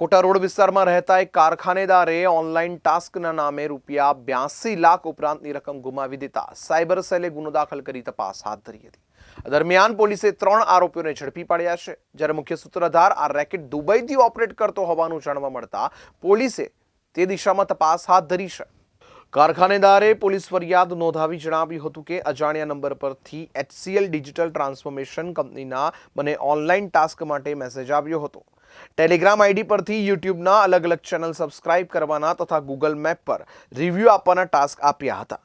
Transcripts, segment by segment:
Quota road વિસ્તારમાં રહેતા એક કારખાનેદારે ઓનલાઈન ટાસ્કના નામે રૂપિયા બ્યાસી લાખ ઉપરાંતની રકમ ગુમાવી દેતા સાયબર સેલે ગુનો દાખલ કરી તપાસ હાથ ધરી હતી. દરમિયાન પોલીસે ત્રણ આરોપીઓને ઝડપી પાડ્યા છે. જ્યારે મુખ્ય સૂત્રધાર આ રેકેટ દુબઈથી ઓપરેટ કરતો હોવાનું જાણવા મળતા પોલીસે તે દિશામાં તપાસ હાથ ધરી છે. કારખાનેદારે પોલીસ ફરિયાદ નોંધાવી જણાવ્યું હતું કે અજાણ્યા નંબર પરથી એચસીએલ ડિજિટલ ટ્રાન્સફોર્મેશન કંપનીના મને ઓનલાઈન ટાસ્ક માટે મેસેજ આવ્યો હતો. ટેલિગ્રામ આઈડી પરથી યુટ્યુબના અલગ અલગ ચેનલ સબસ્ક્રાઇબ કરવાના તથા ગૂગલ મેપ પર રિવ્યૂ આપવાના ટાસ્ક આપ્યા હતા.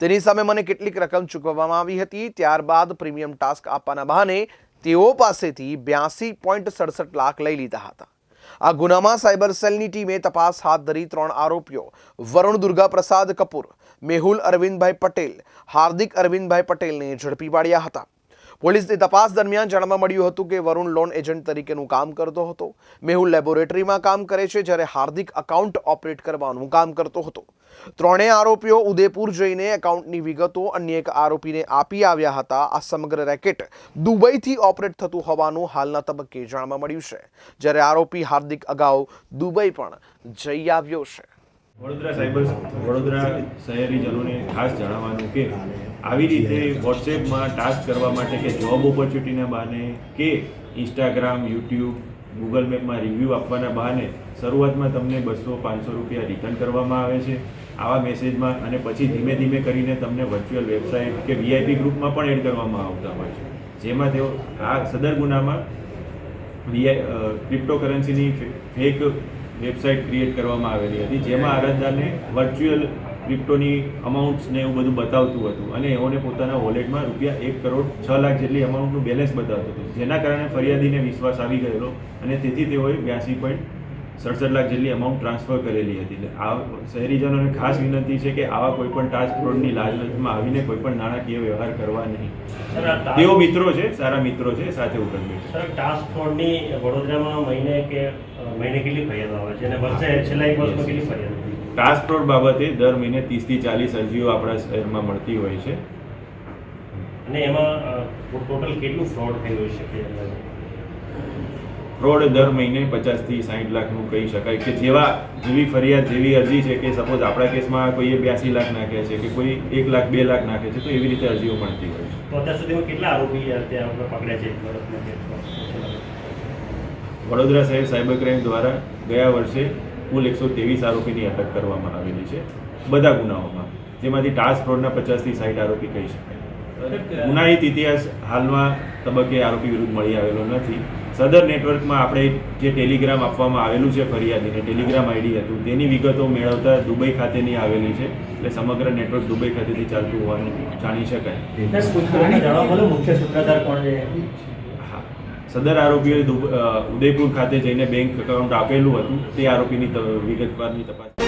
તેની સામે મને કેટલીક રકમ ચૂકવવામાં આવી હતી. ત્યારબાદ પ્રીમિયમ ટાસ્ક આપવાના બહાને તેઓ પાસેથી બ્યાસી પોઈન્ટ સડસઠ લાખ લઈ લીધા હતા. આ ગુનામાં સાયબર સેલની ટીમે તપાસ હાથ ધરી ત્રણ આરોપીઓ. વરુણ દુર્ગા પ્રસાદ કપૂર, મેહુલ અરવિંદભાઈ પટેલ, હાર્દિક અરવિંદભાઈ પટેલને ઝડપી પાડ્યા હતા. પોલીસની તપાસ દરમિયાન જાણવા મળ્યું હતું કે વરુણ લોન એજન્ટ તરીકેનું કામ કરતો હતો. મેહુલ લેબોરેટરીમાં કામ કરે છે જ્યારે હાર્દિક અકાઉન્ટ ઓપરેટ કરવાનું કામ કરતો હતો. ત્રણેય આરોપીઓ ઉદયપુર જઈને એકાઉન્ટની વિગતો અન્ય એક આરોપીને આપી આવ્યા હતા. આ સમગ્ર રેકેટ દુબઈથી ઓપરેટ થતું હોવાનું હાલના તબક્કે જાણવા મળ્યું છે. જ્યારે આરોપી હાર્દિક અગાઉ દુબઈ પણ જઈ આવ્યો છે. વડોદરા સાયબર વડોદરા શહેરીજનોને ખાસ જણાવવાનું કે આવી રીતે વોટ્સએપમાં ટાસ્ક કરવા માટે કે જોબ ઓપોર્ચ્યુનિટીના બહાને કે ઇન્સ્ટાગ્રામ યુટ્યુબ ગૂગલ મેપમાં રિવ્યૂ આપવાના બહાને શરૂઆતમાં તમને બસો પાંચસો રૂપિયા રિટર્ન કરવામાં આવે છે આવા મેસેજમાં અને પછી ધીમે ધીમે કરીને તમને વર્ચ્યુઅલ વેબસાઇટ કે વીઆઈપી ગ્રુપમાં પણ એડ કરવામાં આવતા હોય છે. જેમાં તેઓ આ સદર ગુનામાં વીઆઈ ક્રિપ્ટોકરન્સીની ફેક વેબસાઇટ ક્રિએટ કરવામાં આવેલી હતી. જેમાં અરજદારને વર્ચ્યુઅલ ક્રિપ્ટોની અમાઉન્ટ્સ ને એવું બધું બતાવતું હતું અને એઓને પોતાના વોલેટમાં રૂપિયા એક કરોડ છ લાખ જેટલી અમાઉન્ટનું બેલેન્સ બતાવતું હતું. જેના કારણે ફરિયાદીને વિશ્વાસ આવી ગયેલો અને તેથી તેઓએ બ્યાસી પોઈન્ટ સડસઠ લાખ જેટલી અમાઉન્ટ ટ્રાન્સફર કરેલી હતી. એટલે આ શહેરીજનોને ખાસ વિનંતી છે કે આવા કોઈ પણ ટાસ્ક ફ્રોડની લાલચમાં આવીને કોઈ પણ નાણાકીય વ્યવહાર કરવા નહીં. તેઓ મિત્રો છે સારા મિત્રો છે સાથે ઉપર સર ટાસ્ક ફોર્સની વડોદરામાં મહિને કે મહિને કેટલી ફરિયાદ આવે છે? અને વર્ષે છેલ્લા એક વર્ષમાં કેટલી ફરિયાદ? ટાસ્ક ફ્રોડ બાબતે દર મહિને ત્રીસથી ચાલીસ અરજીઓ આપણા શહેરમાં મળતી હોય છે. અને એમાં ટોટલ કેટલું ફ્રોડ થયું હોઈ શકે? ફ્રોડ દર મહિને પચાસથી સાઠ લાખનું કહી શકાય કે જેવા જેવી ફરિયાદ જેવી અરજી છે કે સપોઝ આપણા કેસમાં કોઈએ બ્યાસી લાખ નાખ્યા છે કે કોઈ એક લાખ બે લાખ નાખે છે તો એવી રીતે અરજીઓ મળતી હોય છે તો અત્યાર સુધીમાં કેટલા આરોપી આપણે પકડ્યા છે? વડોદરા શહેર સાયબર ક્રાઇમ દ્વારા ગયા વર્ષે કુલ એકસો ત્રેવીસ આરોપીની અટક કરવામાં આવેલી છે બધા ગુનાઓમાં જેમાંથી ટાસ્ક ફ્રોડના પચાસથી સાઠ આરોપી કહી શકાય ગુનાહિત ઇતિહાસ હાલમાં તબક્કે આરોપી વિરુદ્ધ મળી આવેલો નથી. સદર નેટવર્કમાં આપણે જે ટેલિગ્રામ આપવામાં આવેલું છે ફરિયાદીને ટેલિગ્રામ આઈડી હતું. તેની વિગતો મેળવતા દુબઈ ખાતેની આવેલી છે. એટલે સમગ્ર નેટવર્ક દુબઈ ખાતેથી ચાલતું હોવાનું જાણી શકાય. મુખ્ય સૂત્રધાર કોણ છે. સદર આરોપીએ ઉદયપુર ખાતે જઈને બેંક એકાઉન્ટ આપેલું હતું. તે આરોપીની વિગતવારની તપાસ